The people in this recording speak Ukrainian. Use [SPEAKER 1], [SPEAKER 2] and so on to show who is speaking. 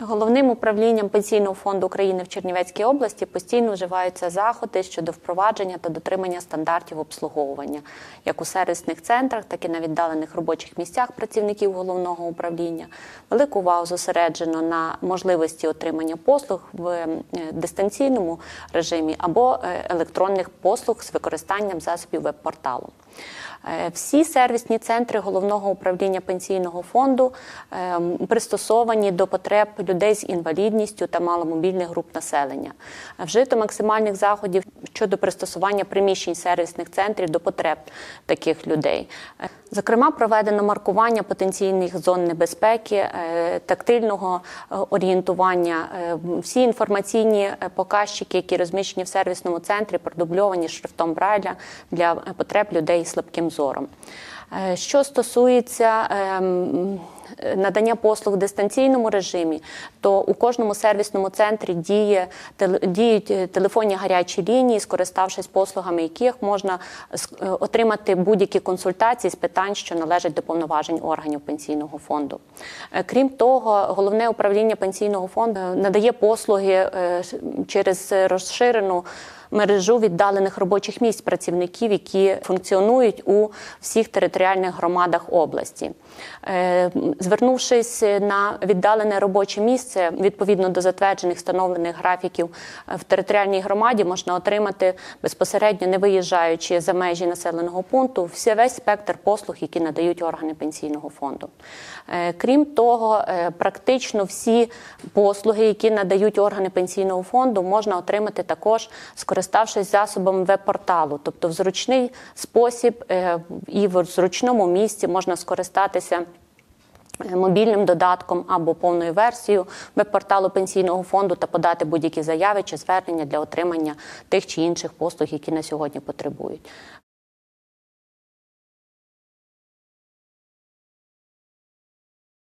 [SPEAKER 1] Головним управлінням Пенсійного фонду України в Чернівецькій області постійно вживаються заходи щодо впровадження та дотримання стандартів обслуговування як у сервісних центрах, так і на віддалених робочих місцях працівників головного управління. Велику увагу зосереджено на можливості отримання послуг в е, дистанційному режимі або е, електронних послуг з використанням засобів веб-порталу. Е, Всі сервісні центри головного управління пенсійного фонду е, пристосовані до потреб людей з інвалідністю та маломобільних груп населення. Вжито максимальних заходів щодо пристосування приміщень сервісних центрів до потреб таких людей. Зокрема, проведено маркування потенційних зон небезпеки, е, тактильного е, орієнтування. Е, Всі інформаційні показчики, які розміщені в сервісному центрі, продубльовані шрифтом Брайля для потреб людей з слабким зором. Що стосується ем, надання послуг в дистанційному режимі, то у кожному сервісному центрі діє, діють е, телефонні гарячі лінії, скориставшись послугами яких можна е, отримати будь-які консультації з питань, що належать до повноважень органів пенсійного фонду. Е, Крім того, головне управління пенсійного фонду е, надає послуги е, через розширену мережу віддалених робочих місць працівників, які функціонують у всіх територіальних громадах області. Е, Звернувшись на віддалене робоче місце відповідно до затверджених встановлених графіків е, в територіальній громаді, можна отримати безпосередньо, не виїжджаючи за межі населеного пункту, весь спектр послуг, які надають органи пенсійного фонду. Е, Крім того, практично всі послуги, які надають органи пенсійного фонду, можна отримати також скориставшись засобом веб-порталу, тобто в зручний спосіб е, і в зручному місці можна скористатися. е, Мобільним додатком або повною версією веб-порталу пенсійного фонду та подати будь-які заяви чи звернення для отримання тих чи інших послуг, які на сьогодні потребують.